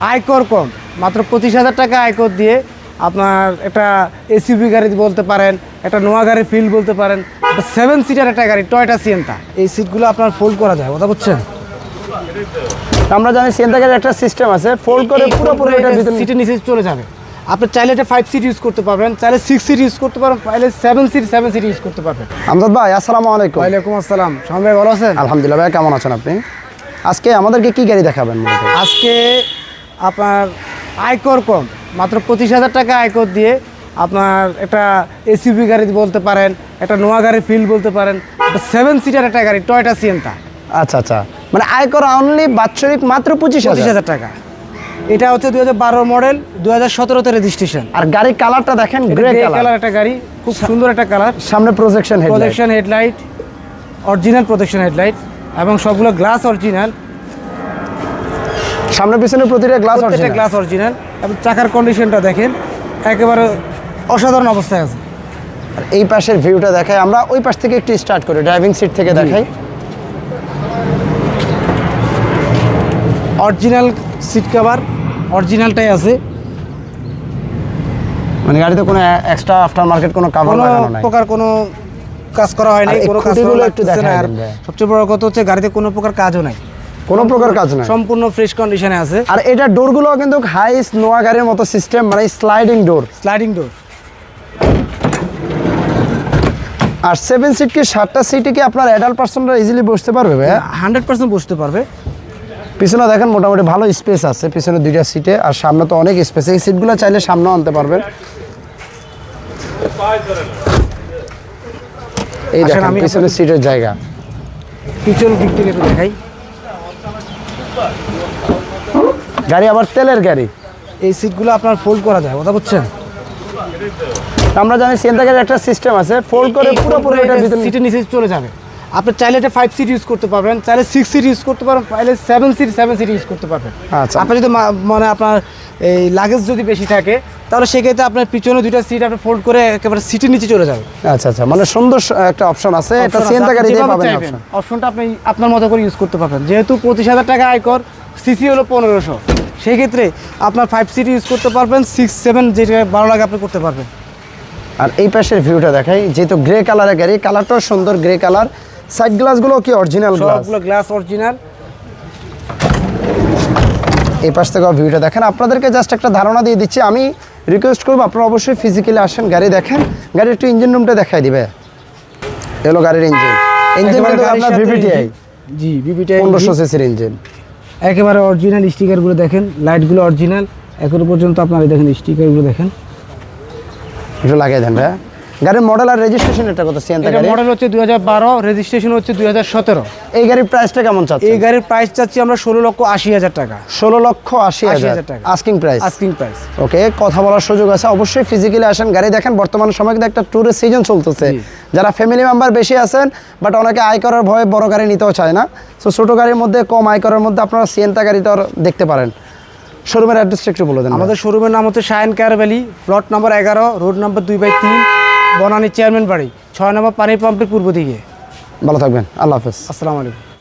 আয়কর কম। মাত্র পঁচিশ হাজার টাকা আয়কর দিয়ে আপনার একটা এসইউভি গাড়ি বলতে পারেন একটা নোয়া গাড়ি ফিল বলতে পারেন সেভেন সিটার একটা গাড়ি টয়টা সিয়েন্তা এই সিটগুলো আপনার ফোল্ড করা যায় কথা বুঝছেন? আমরা জানি সিয়েন্তা গাড়ির একটা সিস্টেম আছে ফোল্ড করে পুরোপুরি ভিতরে সিটের নিচে চলে যাবে। আপনি চাইলে এটা ফাইভ সিট ইউজ করতে পারবেন চাইলে সিক্স সিট ইউজ করতে পারবেন চাইলে seven seat seven seat use করতে পারবেন। আমজাদ ভাই আসসালামু আলাইকুম। ওয়ালাইকুম আসসালাম। স্বামী ভাই ভালো আছেন? আলহামদুলিল্লাহ ভাই কেমন আছেন আপনি? আজকে আমাদেরকে কি গাড়ি দেখাবেন? আজকে আপনার আয়কর কম। মাত্র পঁচিশ হাজার টাকা আয়কর দিয়ে আপনার একটা এসইউভি গাড়ি বলতে পারেন একটা নোয়া গাড়ি ফিল বলতে পারেন সেভেন সিটার একটা গাড়ি টয়টা সিয়েন্তা আচ্ছা আচ্ছা। মানে আয়কর অনলি বাৎসরিক মাত্র পঁচিশ পঁচিশ হাজার টাকা। এটা হচ্ছে দুই হাজার বারো মডেল দুই হাজার সতেরোতে রেজিস্ট্রেশন আর গাড়ির কালারটা দেখেন গ্রে কালার একটা গাড়ি খুব সুন্দর একটা কালার সামনে projection head protection headlight original protection headlight এবং সবগুলো গ্লাস অরিজিনাল সামনে পিছনে প্রতিটা গ্লাস প্রত্যেকটা গ্লাস অরিজিনাল এবং চাকার কন্ডিশনটা দেখেন একেবারে অসাধারণ অবস্থায় আছে। আর এই পাশের ভিউটা দেখাই আমরা ওই পাশ থেকে একটু স্টার্ট করি ড্রাইভিং সিট থেকে দেখাই। অরিজিনাল সিট কভার অরিজিনালটাই আছে। মানে গাড়িতে কোনো এক্সট্রা আফটার মার্কেট কোনো কাভার লাগানো নাই। প্রকার কোনো কাজ করা হয়নি কোনো কাজ একটু আর সবচেয়ে বড় কথা হচ্ছে গাড়িতে কোনো প্রকার কাজও নাই। কোনো প্রকার কাজ নাই। সম্পূর্ণ ফ্রেশ কন্ডিশনে আছে। আর এটা ডোরগুলো কিন্তু হাই নোয়া গাড়ির মতো সিস্টেম মানে স্লাইডিং ডোর স্লাইডিং ডোর আর সেভেন সিট কি সাতটা সিটে কি আপনার অ্যাডাল্ট পার্সনরা ইজিলি বসতে পারবে হান্ড্রেড পার্সেন্ট বসতে পারবে। পিছনে দেখেন মোটামুটি ভালো স্পেস আছে পিছনে দুইটা সিটে আর সামনে তো অনেক স্পেস এই সিটগুলো চাইলে সামনেও আনতে পারবেন। এই দেখেন আমি পিছনে সিটের জায়গা। পিছন দিক থেকে দেখাই। গাড়ি আবার তেলের গাড়ি। এই সিটগুলো আপনার ফোল্ড করা যায় কথা বুঝছেন? আমরা জানি সিএনটাকের একটা সিস্টেম আছে ফোল্ড করে পুরোপুরি এটা ভিতরে সিটের নিচে চলে যাবে। আপনি চাইলে এটা ফাইভ সিট ইউজ করতে পারবেন চাইলে সিক্স সিট ইউজ করতে পারবেন চাইলে seven seat seven seat use করতে পারবেন। আচ্ছা। আপনি যদি মানে আপনার এই লাগেজ যদি বেশি থাকে তাহলে সেক্ষেত্রে আপনার পিছনে দুইটা সিট আপনি ফোল্ড করে একেবারে সিটের নিচে চলে যাবে আচ্ছা আচ্ছা মানে সুন্দর একটা অপশন আছে এটা সিএনটা গাড়িতে পাবেন অপশন অপশনটা আপনি আপনার মতো করে ইউজ করতে পারবেন। যেহেতু পঁচিশ হাজার টাকা আয়কর সিসি হলো পনেরোশো। সেই ক্ষেত্রে আপনার ফাইভ সিট ইউজ করতে পারবেন সিক্স সেভেন যেটা ভালো লাগে আপনি করতে পারবেন। আর এই পাশের ভিউটা দেখাই যেহেতু গ্রে কালারের গাড়ি কালারটাও সুন্দর গ্রে কালার সাইড গ্লাসগুলো কি অরিজিনাল গ্লাস সবগুলো গ্লাস অরিজিনাল এই পাশ থেকে ভিউটা দেখেন। আপনাদেরকে জাস্ট একটা ধারণা দিয়ে দিচ্ছি। আমি রিকোয়েস্ট করব আপনারা অবশ্যই ফিজিক্যালি আসেন গাড়ি দেখেন। গাড়ির একটু ইঞ্জিন রুমটা দেখাই দিবে। এলো গাড়ির ইঞ্জিন ইঞ্জিন কিন্তু আপনার ভিভিটিআই জি বিবিটিআই পনেরোশো সিসির ইঞ্জিন একেবারে অরিজিনাল স্টিকারগুলো দেখেন। লাইটগুলো অরিজিনাল এখনও পর্যন্ত আপনারা দেখেন স্টিকারগুলো দেখেন। একটু লাগিয়ে দেন ভাই গাড়ির মডেল আর রেজিস্ট্রেশন এটা কত? সিয়ান্তা গাড়ি মডেল হচ্ছে দুই হাজার বারো রেজিস্ট্রেশন হচ্ছে দুই হাজার সতেরো। এই গাড়ির প্রাইসটা কেমন চাচ্ছে এই গাড়ির প্রাইস চাচ্ছি আমরা ষোলো লক্ষ আশি হাজার টাকা। ষোলো লক্ষ আশি হাজার। টাকা। Asking price asking price okay কথা বলার সুযোগ আছে। অবশ্যই ফিজিক্যালি আসেন। গাড়ি দেখেন বর্তমান সময় কিন্তু একটা ট্যুরের সিজন চলতেছে। যারা ফ্যামিলি মেম্বার বেশি আছেন বাট অনেকে আয় করার ভয়ে বড় গাড়ি নিতেও চায় না। সো ছোট গাড়ির মধ্যে কম আয় করার মধ্যে আপনারা সিএনটা গাড়িটা দেখতে পারেন। শোরুমের অ্যাড্রেসটা একটু বলে দেন আমাদের শোরুমের নাম হচ্ছে Shayan care valley plot number এগারো রোড নম্বর দুই বাই তিন। বনানী চেয়ারম্যান বাড়ি ছয় নম্বর পানি পাম্পের পূর্ব দিকে। ভালো থাকবেন আল্লাহ হাফেজ। আসসালামু আলাইকুম।